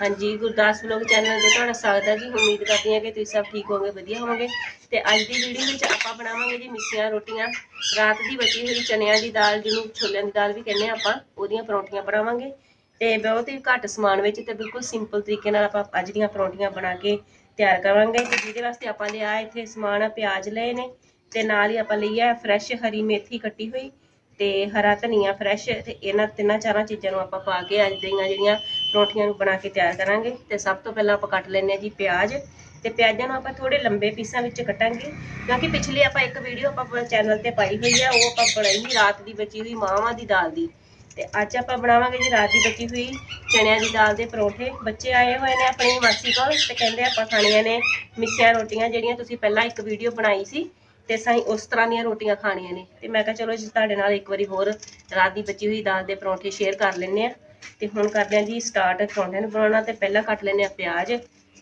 ਹਾਂਜੀ, Gurdas vlog channel ਤੇ ਤੁਹਾਡਾ ਸਵਾਗਤ ਹੈ ਜੀ। ਉਮੀਦ ਕਰਦੀ ਹਾਂ ਕਿ ਤੁਸੀਂ ਸਭ ਠੀਕ ਹੋਵੋਗੇ, ਵਧੀਆ ਹੋਵੋਗੇ। ਤੇ ਅੱਜ ਦੀ ਵੀਡੀਓ ਵਿੱਚ ਆਪਾਂ ਬਣਾਵਾਂਗੇ ਜੀ ਮਿੱਸੀਆਂ ਰੋਟੀਆਂ। ਰਾਤ ਦੀ ਬਚੀ ਹੋਈ ਚਨਿਆਂ ਦੀ ਦਾਲ, ਜਿਹਨੂੰ ਛੋਲਿਆਂ ਦੀ ਦਾਲ ਵੀ ਕਹਿੰਦੇ ਆ ਆਪਾਂ, ਉਹਦੀਆਂ ਪਰੌਂਠੀਆਂ ਬਣਾਵਾਂਗੇ। ਤੇ ਬਹੁਤ ਹੀ ਘੱਟ ਸਮਾਨ ਵਿੱਚ ਤੇ ਬਿਲਕੁਲ ਸਿੰਪਲ ਤਰੀਕੇ ਨਾਲ ਆਪਾਂ ਅੱਜ ਦੀਆਂ ਪਰੌਂਠੀਆਂ ਬਣਾ ਕੇ ਤਿਆਰ ਕਰਾਂਗੇ। ਤੇ ਜਿਹਦੇ ਵਾਸਤੇ ਆਪਾਂ ਲਿਆ ਇੱਥੇ ਸਮਾਨ ਆ, ਪਿਆਜ਼ ਲਏ ਨੇ। ਤੇ ਨਾਲ ਹੀ ਆਪਾਂ ਲਈ ਆ ਫਰੈਸ਼ ਹਰੀ ਮੇਥੀ ਕੱਟੀ ਹੋਈ। ਤੇ ਹਰਾ ਧਨੀਆ ਫਰੈਸ਼ ਤੇ ਇਹਨਾਂ ਤਿੰਨਾਂ ਚਾਰਾਂ ਚੀਜ਼ਾਂ ਨੂੰ ਆਪਾਂ ਪਾ ਕੇ ਅੱਜ ਦੀਆਂ ਜਿਹੜੀਆਂ ਪਰੌਂਠੀਆਂ ਨੂੰ ਬਣਾ ਕੇ ਤਿਆਰ ਕਰਾਂਗੇ। ਤੇ ਸਭ ਤੋਂ ਪਹਿਲਾਂ ਆਪਾਂ ਕੱਟ ਲੈਂਦੇ ਹਾਂ ਜੀ ਪਿਆਜ਼। ਤੇ ਪਿਆਜ਼ਾਂ ਨੂੰ ਆਪਾਂ ਥੋੜੇ ਲੰਬੇ ਪੀਸਾਂ ਵਿੱਚ ਕੱਟਾਂਗੇ। ਕਿਉਂਕਿ ਪਿਛਲੀ ਆਪਾਂ ਇੱਕ ਵੀਡੀਓ ਆਪਾਂ ਚੈਨਲ ਤੇ ਪਾਈ ਹੋਈ ਆ, ਉਹ ਆਪਾਂ ਬਣਾਈ ਸੀ ਰਾਤ ਦੀ ਬਚੀ ਹੋਈ ਮਾਵਾਂ ਦੀ ਦਾਲ ਦੀ। ਤੇ ਅੱਜ ਆਪਾਂ ਬਣਾਵਾਂਗੇ ਜੀ ਰਾਤ ਦੀ ਬਚੀ ਹੋਈ ਚਣਿਆਂ ਦੀ ਦਾਲ ਦੇ ਪਰੌਂਠੇ। ਬੱਚੇ ਆਏ ਹੋਏ ਨੇ ਆਪਣੀ ਮਾਸੀ ਕੋਲ ਤੇ ਕਹਿੰਦੇ ਆਪਾਂ ਖਾਣੀਆਂ ਨੇ ਮਿੱਸੀਆਂ ਰੋਟੀਆਂ ਜਿਹੜੀਆਂ ਤੁਸੀਂ ਪਹਿਲਾਂ ਇੱਕ ਵੀਡੀਓ ਬਣਾਈ ਸੀ। ਤੇ ਸਾਈ ਉਸ ਤਰ੍ਹਾਂ ਦੀਆਂ ਰੋਟੀਆਂ ਖਾਣੀਆਂ ਨੇ। ਤੇ ਮੈਂ ਕਿਹਾ ਚਲੋ ਜੀ, ਤੁਹਾਡੇ ਨਾਲ ਇੱਕ ਵਾਰੀ ਹੋਰ ਰਾਤ ਦੀ ਬਚੀ ਹੋਈ, ਦਾਲ ਦੇ ਪਰੌਂਠੇ ਸ਼ੇਅਰ ਕਰ ਲੈਂਦੇ ਆ ਤੇ ਹੁਣ ਕਰਦੇ ਆ ਜੀ ਸਟਾਰਟ ਪਰੌਂਠੇ ਨੂੰ ਬਣਾਉਣਾ, ਤੇ ਪਹਿਲਾਂ ਕੱਟ ਲੈਂਦੇ ਆ ਪਿਆਜ਼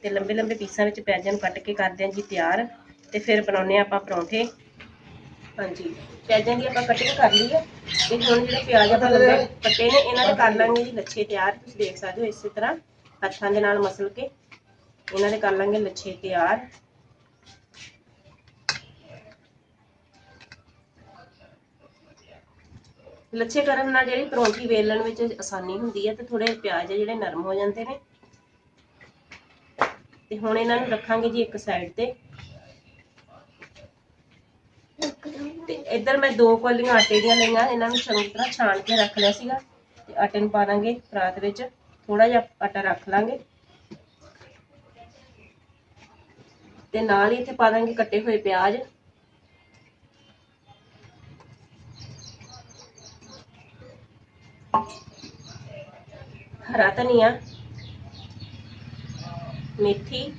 ਤੇ ਲੰਬੇ ਲੰਬੇ ਪੀਸਾਂ ਵਿੱਚ ਪਿਆਜ਼ਾਂ ਨੂੰ ਕੱਟ ਕੇ ਕਰਦੇ ਆ ਜੀ ਤਿਆਰ। ਤੇ ਫਿਰ ਬਣਾਉਨੇ ਆ ਆਪਾਂ ਪਰੌਂਠੇ। ਹਾਂਜੀ, ਪਿਆਜ਼ਾਂ ਦੀ ਆਪਾਂ ਕਟਿੰਗ ਕਰ ਲਈ ਹੈ ਤੇ ਹੁਣ ਜਿਹੜੇ ਪਿਆਜ਼ ਆਪਾਂ ਲੰਬੇ ਕੱਟੇ ਨੇ, ਇਹਨਾਂ ਦੇ ਕਰ ਲਾਂਗੇ ਜੀ ਲੱਛੇ ਤਿਆਰ। ਤੁਸੀਂ ਦੇਖ ਸਕਦੇ ਹੋ ਇਸੇ ਤਰ੍ਹਾਂ ਹੱਥਾਂ ਦੇ ਨਾਲ ਮਸਲ ਕੇ। ਇਹਨਾਂ ਦੇ ਕਰ ਲਾਂਗੇ ਲੱਛੇ ਤਿਆਰ। ਲੱਛੇ ਕਰਨ ਨਾਲ ਜਿਹੜੀ ਪਰੌਂਠੀ ਵੇਲਣ ਵਿੱਚ ਆਸਾਨੀ ਹੁੰਦੀ ਹੈ ਤੇ ਥੋੜੇ ਪਿਆਜ਼ ਜਿਹੜੇ ਨਰਮ ਹੋ ਜਾਂਦੇ ਨੇ। ਤੇ ਹੁਣ ਇਹਨਾਂ ਨੂੰ ਰੱਖਾਂਗੇ ਜੀ ਇੱਕ ਸਾਈਡ ਤੇ। ਤੇ ਇੱਧਰ ਮੈਂ ਦੋ ਕੋਲੀਆਂ ਆਟੇ ਦੀਆਂ ਲਈਆਂ, ਇਹਨਾਂ ਨੂੰ ਚੰਗੀ ਤਰ੍ਹਾਂ ਛਾਣ ਕੇ ਰੱਖ ਲਿਆ ਸੀਗਾ। ਤੇ ਆਟੇ ਨੂੰ ਪਾ ਦਾਂਗੇ ਪਰਾਤ ਵਿੱਚ ਥੋੜਾ ਜਿਹਾ ਆਟਾ ਰੱਖ ਲਾਂਗੇ। ਤੇ ਨਾਲ ਹੀ ਇੱਥੇ ਪਾ ਦਾਂਗੇ ਕੱਟੇ ਹੋਏ ਪਿਆਜ਼ ਹਰਾ ਧਨੀਆ, ਮੇਥੀ,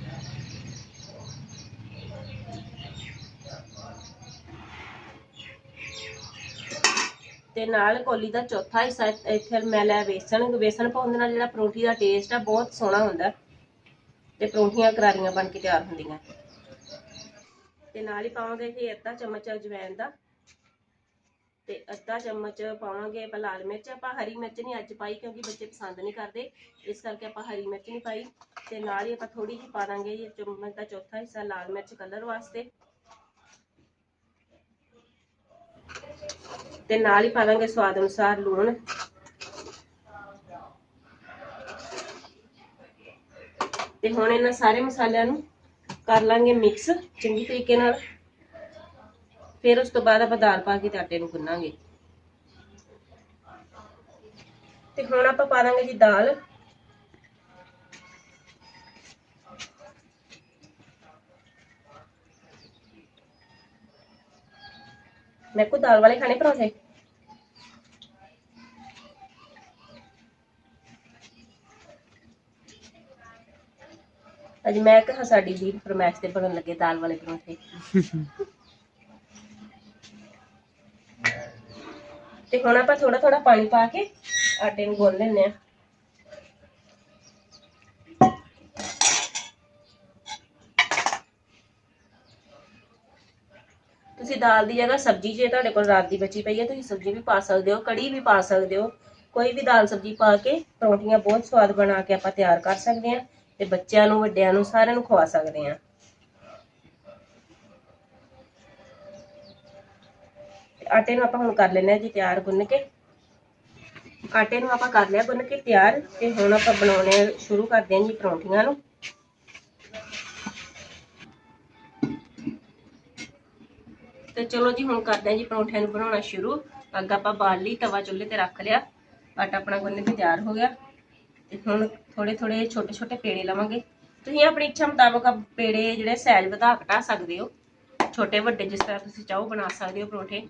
ਤੇ ਨਾਲ ਕੋਲੀ ਦਾ ਚੌਥਾ ਹਿੱਸਾ, ਇੱਥੇ ਮੈਂ ਲੈ ਵੇਸਣ ਵੇਸਣ ਪਾਉਣ ਨਾਲ ਜਿਹੜਾ ਪਰੌਂਠੀ ਦਾ ਟੇਸਟ ਆ, ਬਹੁਤ ਸੋਹਣਾ ਹੁੰਦਾ। ਤੇ ਪਰੌਂਠੀਆਂ, ਕਰਾਰੀਆਂ ਬਣ ਕੇ ਤਿਆਰ ਹੁੰਦੀਆਂ। ਤੇ ਨਾਲ ਹੀ ਪਾਵਾਂਗੇ ਜੀ ਅੱਧਾ ਚਮਚ ਅਜਵਾਇਣ ਦਾ। ਤੇ ਅੱਧਾ ਚਮਚ ਪਾਵਾਂਗੇ ਆਪਾਂ ਲਾਲ ਮਿਰਚ। ਆਪਾਂ ਹਰੀ ਮਿਰਚ ਨਹੀਂ ਅੱਜ ਪਾਈ ਕਿਉਂਕਿ ਬੱਚੇ ਪਸੰਦ ਨਹੀਂ ਕਰਦੇ। ਇਸ ਕਰਕੇ ਆਪਾਂ ਹਰੀ ਮਿਰਚ ਨਹੀਂ ਪਾਈ। ਤੇ ਨਾਲ ਹੀ ਆਪਾਂ ਥੋੜੀ ਜਿਹੀ ਪਾ ਦਾਂਗੇ ਜੀ ਚਮਚ ਦਾ ਚੌਥਾ ਹਿੱਸਾ ਲਾਲ ਮਿਰਚ ਕਲਰ ਵਾਸਤੇ। ਤੇ ਨਾਲ ਹੀ ਪਾ ਦਾਂਗੇ ਸਵਾਦ ਅਨੁਸਾਰ ਲੂਣ। ਤੇ ਹੁਣ ਇਹਨਾਂ ਸਾਰੇ ਮਸਾਲਿਆਂ ਨੂੰ ਕਰ ਲਾਂਗੇ ਮਿਕਸ ਚੰਗੀ ਤਰੀਕੇ ਨਾਲ। ਫਿਰ ਉਸ ਤੋਂ ਬਾਅਦ ਆਪਾਂ ਦਾਲ ਪਾ ਕੇ ਤੇ ਆਟੇ ਨੂੰ ਗੁੰਨਾਂਗੇ। ਤੇ ਹੁਣ ਆਪਾਂ ਪਾ ਦਾਂਗੇ ਜੀ ਦਾਲ। ਮੈਂ ਕੋ ਦਾਲ ਵਾਲੇ ਖਾਣੇ ਪਰੌਂਠੇ। ਅੱਜ ਮੈਂ ਕਿਹਾ ਸਾਡੀ ਦੀ ਫਰਮੈਸ਼ ਤੇ ਬਣਨ ਲੱਗੇ ਦਾਲ ਵਾਲੇ ਪਰੌਂਠੇ। ਤੇ ਹੁਣ ਆਪਾਂ ਥੋੜਾ ਥੋੜਾ ਪਾਣੀ ਪਾ ਕੇ ਆਟੇ ਨੂੰ ਗੁੰਨ ਲੈਂਦੇ ਆ ਤੁਸੀਂ ਦਾਲ ਦੀ ਜਗ੍ਹਾ ਸਬਜ਼ੀ ਜੇ ਤੁਹਾਡੇ ਕੋਲ ਰਾਤ ਦੀ ਬਚੀ ਪਈ ਹੈ, ਤੁਸੀਂ ਸਬਜ਼ੀ ਵੀ ਪਾ ਸਕਦੇ ਹੋ, ਕੜੀ ਵੀ ਪਾ ਸਕਦੇ ਹੋ। ਕੋਈ ਵੀ ਦਾਲ ਸਬਜ਼ੀ ਪਾ ਕੇ ਪਰੌਂਠੀਆਂ ਬਹੁਤ ਸਵਾਦ ਬਣਾ ਕੇ ਆਪਾਂ ਤਿਆਰ ਕਰ ਸਕਦੇ ਹਾਂ ਤੇ ਬੱਚਿਆਂ ਨੂੰ, ਵੱਡਿਆਂ ਨੂੰ ਸਾਰਿਆਂ ਨੂੰ ਖਵਾ ਸਕਦੇ ਹਾਂ। ਆਟੇ ਨੂੰ ਆਪਾਂ ਹੁਣ ਕਰ ਲੈਣਾ ਜੀ ਤਿਆਰ ਗੁੰਨ ਕੇ। ਆਟੇ ਨੂੰ ਆਪਾਂ ਕਰ ਲਿਆ ਗੁੰਨ ਕੇ ਤਿਆਰ ਤੇ ਹੁਣ ਆਪਾਂ ਬਣਾਉਣੇ ਸ਼ੁਰੂ ਕਰਦੇ ਹਾਂ ਜੀ ਪਰੌਂਠੀਆਂ ਨੂੰ। ਤੇ ਚਲੋ ਜੀ ਹੁਣ ਕਰਦੇ ਹਾਂ ਜੀ ਪਰੌਂਠਿਆਂ ਨੂੰ ਬਣਾਉਣਾ ਸ਼ੁਰੂ। ਅੱਗ ਆਪਾਂ ਬਾਲ ਲਈ, ਤਵਾ, ਚੁੱਲ੍ਹੇ ਤੇ ਰੱਖ ਲਿਆ। ਆਟਾ ਆਪਣਾ ਗੁੰਨ ਕੇ ਤਿਆਰ ਹੋ ਗਿਆ। ਤੇ ਹੁਣ ਥੋੜੇ ਥੋੜੇ ਛੋਟੇ ਛੋਟੇ ਪੇੜੇ ਲਵਾਂਗੇ। ਤੁਸੀਂ ਆਪਣੀ ਇੱਛਾ ਮੁਤਾਬਕ ਪੇੜੇ ਜਿਹੜੇ ਸਾਈਜ਼ ਵਧਾ ਘਟਾ ਸਕਦੇ ਹੋ। ਛੋਟੇ, ਵੱਡੇ ਜਿਸ ਤਰ੍ਹਾਂ ਤੁਸੀਂ ਚਾਹੋ ਬਣਾ ਸਕਦੇ ਹੋ ਪਰੌਂਠੇ।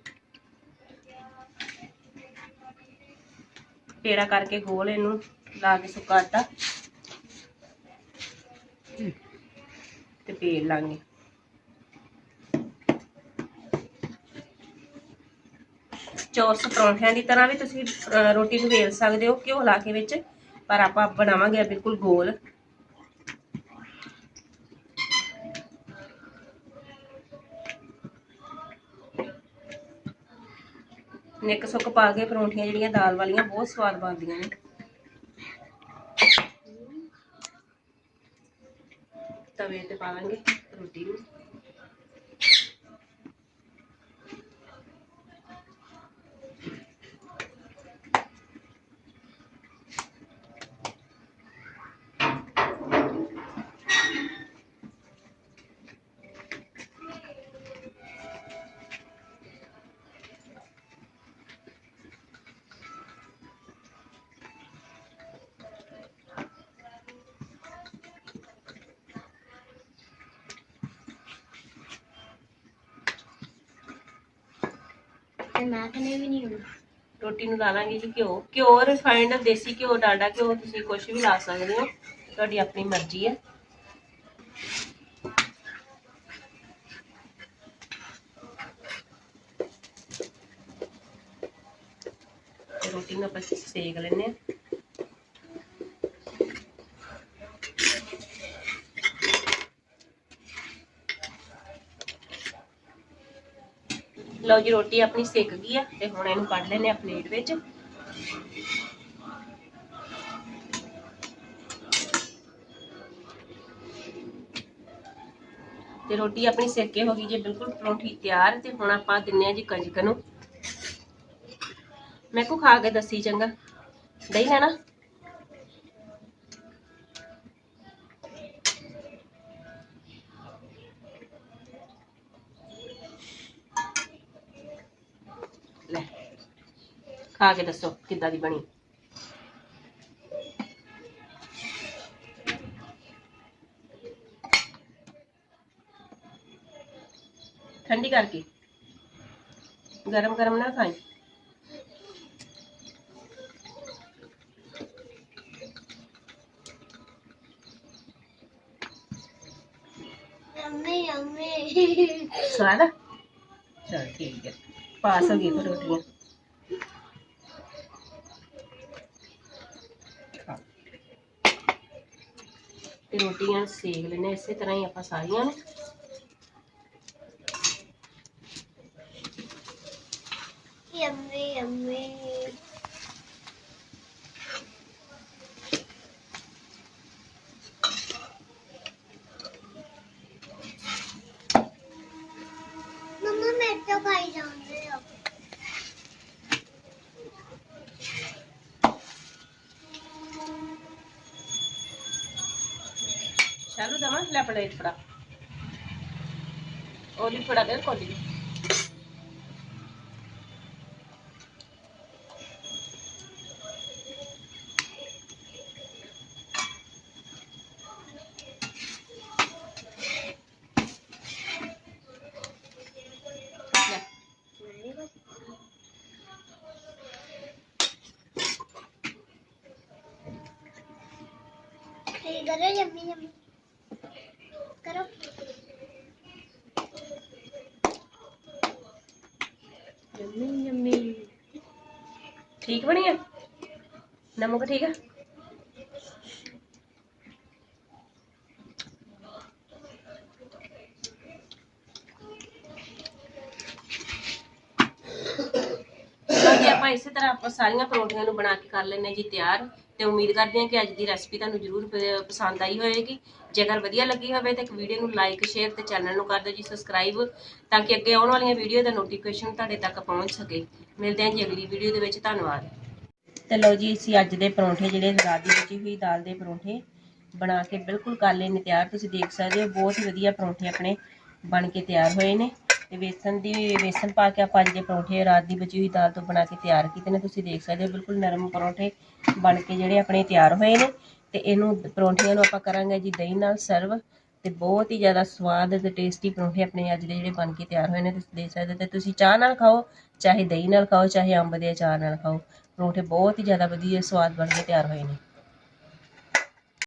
ਪੇੜਾ ਕਰਕੇ ਗੋਲ ਇਹਨੂੰ ਲਾ ਕੇ ਸੁੱਕਾ ਆਟਾ। ਤੇ ਪੇੜ ਲਾਂਗੇ। ਚੌਰਸ ਪਰੌਂਠਿਆਂ ਦੀ ਤਰ੍ਹਾਂ ਵੀ ਤੁਸੀਂ ਅਹ, ਰੋਟੀ ਨੂੰ ਵੇਲ ਸਕਦੇ ਹੋ ਘਿਓ ਲਾ ਕੇ ਵਿੱਚ ਪਰ ਆਪਾਂ ਬਣਾਵਾਂਗੇ ਬਿਲਕੁਲ ਗੋਲ। ਨਿੱਕ ਸੁੱਕ ਪਾ ਕੇ ਪਰੌਂਠੀਆਂ ਜਿਹੜੀਆਂ ਦਾਲ ਵਾਲੀਆਂ ਬਹੁਤ ਸਵਾਦ ਬਣਦੀਆਂ ਨੇ। ਤਵੇ ਤੇ ਪਾਵਾਂਗੇ ਰੋਟੀ ਨੂੰ। ਤੇ ਮੈਂ ਕਹਿੰਦੀ ਵੀ ਨਹੀਂ ਹੋਣਾ ਰੋਟੀ ਨੂੰ ਲਾ ਲਾਂਗੇ ਜੀ ਘਿਓ। ਘਿਓ ਰਿਫਾਈਂਡ ਦੇਸੀ ਘਿਓ ਡਾਲਡਾ ਘਿਓ ਤੁਸੀਂ ਕੁਝ ਵੀ ਲਾ ਸਕਦੇ ਹੋ। ਤੁਹਾਡੀ ਆਪਣੀ ਮਰਜ਼ੀ ਹੈ। ਰੋਟੀ ਨੂੰ ਆਪਾਂ ਸੇਕ ਲੈਨੇ ਆ ਲਓ ਜੀ, ਰੋਟੀ ਆਪਣੀ ਸਿੱਕ ਗਈ ਆ ਤੇ ਹੁਣ ਇਹਨੂੰ ਕੱਢ ਲੈਨੇ ਆ ਪਲੇਟ ਵਿੱਚ। ਤੇ ਰੋਟੀ ਆਪਣੀ ਸਿੱਕ ਹੋ ਗਈ ਜੀ, ਬਿਲਕੁਲ ਪਰੌਂਠੀ ਤਿਆਰ ਤੇ ਹੁਣ ਆਪਾਂ ਦਿੰਨੇ ਆ ਜੀ ਕੰਜਕ ਨੂੰ। ਮੈਂ ਕੋ ਖਾ ਕੇ ਦੱਸੀ ਚੰਗਾ। ਦਹੀਂ ਲੈਣਾ ਖਾ ਕੇ ਦੱਸੋ ਕਿੱਦਾਂ ਦੀ ਬਣੀ। ਠੰਡੀ ਕਰਕੇ। ਗਰਮ ਗਰਮ ਨਾ ਖਾਈ। ਸਵਾਦ ਆ? ਚਲ ਠੀਕ ਹੈ ਪਾਸ ਹੋ ਗਈ ਫਿਰ ਰੋਟੀਆਂ। ਤੇ ਰੋਟੀਆਂ ਸੇਕ ਲੈਣੇ ਇਸੇ ਤਰ੍ਹਾਂ ਹੀ ਆਪਾਂ ਸਾਰੀਆਂ ਨੇ। ਯੰਮੀ ਯੰਮੀ ਮੰਮਾ ਮੈਂ ਤਾਂ ਖਾਈ ਜਾਂਦੇ ਆ ਚਾਲੂ ਦਮਾ ਲੈ ਪਲੇਟ ਫੜਾ ਉਹਲੀ ਫੜਾ ਦੇ ਕੋਲੀ ਲੈ ਠੀਕ ਕਰੋ ਯੰਮੀ ਯੰਮੀ ਕਰੋ ਯੰਮੀ ਯੰਮੀ ਠੀਕ ਬਣੀ ਆ? ਨਮਕ ਠੀਕ ਆ? ਲਓ ਆਪਾਂ ਇਸੇ ਤਰ੍ਹਾਂ ਆਪਾਂ ਸਾਰੀਆਂ ਪਰੌਂਠੀਆਂ ਨੂੰ ਬਣਾ ਕੇ ਕਰ ਲੈਣੇ ਜੀ ਤਿਆਰ। ਤੇ ਉਮੀਦ ਕਰਦੇ ਹਾਂ ਕਿ ਅੱਜ ਦੀ ਰੈਸਪੀ ਤੁਹਾਨੂੰ ਜ਼ਰੂਰ ਪ- ਪਸੰਦ ਆਈ ਹੋਵੇਗੀ। ਜੇਕਰ ਵਧੀਆ ਲੱਗੀ ਹੋਵੇ ਤਾਂ ਇੱਕ ਵੀਡੀਓ ਨੂੰ ਲਾਈਕ ਸ਼ੇਅਰ ਤੇ ਚੈਨਲ ਨੂੰ ਕਰ ਦਿਓ ਜੀ ਸਬਸਕ੍ਰਾਈਬ ਤਾਂ ਕਿ ਅੱਗੇ ਆਉਣ ਵਾਲੀਆਂ ਵੀਡੀਓ ਦਾ ਨੋਟੀਫਿਕੇਸ਼ਨ ਤੁਹਾਡੇ ਤੱਕ ਪਹੁੰਚ ਸਕੇ। ਮਿਲਦੇ ਹਾਂ ਜੀ ਅਗਲੀ ਵੀਡੀਓ ਦੇ ਵਿੱਚ, ਧੰਨਵਾਦ। ਤੇ ਲਓ ਜੀ, ਅਸੀਂ ਅੱਜ ਦੇ ਪਰੌਂਠੇ ਜਿਹੜੇ ਰਾਤ ਦੀ ਬਚੀ ਹੋਈ ਦਾਲ ਦੇ ਪਰੌਂਠੇ ਬਣਾ ਕੇ ਬਿਲਕੁਲ ਕਰ ਲਏ ਨੇ ਤਿਆਰ। ਤੁਸੀਂ ਦੇਖ ਸਕਦੇ ਹੋ, ਬਹੁਤ ਹੀ ਵਧੀਆ ਪਰੌਂਠੇ ਆਪਣੇ ਬਣ ਕੇ ਤਿਆਰ ਹੋਏ ਨੇ। ਤੇ ਵੇਸਣ ਦੀ, ਵੇਸਣ ਪਾ ਕੇ ਆਪਾਂ ਅੱਜ ਦੇ ਪਰੌਂਠੇ ਰਾਤ ਦੀ ਬਚੀ ਹੋਈ ਦਾਲ ਤੋਂ ਬਣਾ ਕੇ ਤਿਆਰ ਕੀਤੇ ਨੇ, ਤੁਸੀਂ ਦੇਖ ਸਕਦੇ ਹੋ, ਬਿਲਕੁਲ ਨਰਮ ਪਰੌਂਠੇ ਬਣ ਕੇ ਜਿਹੜੇ ਆਪਣੇ ਤਿਆਰ ਹੋਏ ਨੇ ਤੇ ਇਹਨੂੰ ਪਰੌਂਠਿਆਂ ਨੂੰ ਆਪਾਂ ਕਰਾਂਗੇ ਜੀ ਦਹੀਂ ਨਾਲ ਸਰਵ ਤੇ ਬਹੁਤ ਹੀ ਜ਼ਿਆਦਾ ਸਵਾਦ ਤੇ ਟੇਸਟੀ ਪਰੌਂਠੇ ਆਪਣੇ ਅੱਜ ਦੇ ਜਿਹੜੇ ਬਣ ਕੇ ਤਿਆਰ ਹੋਏ ਨੇ, ਤੁਸੀਂ ਦੇਖ ਸਕਦੇ ਹੋ ਤੇ ਤੁਸੀਂ ਚਾਹ ਨਾਲ ਖਾਓ, ਚਾਹੇ ਦਹੀਂ ਨਾਲ ਖਾਓ, ਚਾਹੇ ਅੰਬ ਦੇ ਅਚਾਰ ਨਾਲ ਖਾਓ, ਪਰੌਂਠੇ ਬਹੁਤ ਹੀ ਜ਼ਿਆਦਾ ਵਧੀਆ ਸਵਾਦ ਬਣ ਕੇ ਤਿਆਰ ਹੋਏ ਨੇ।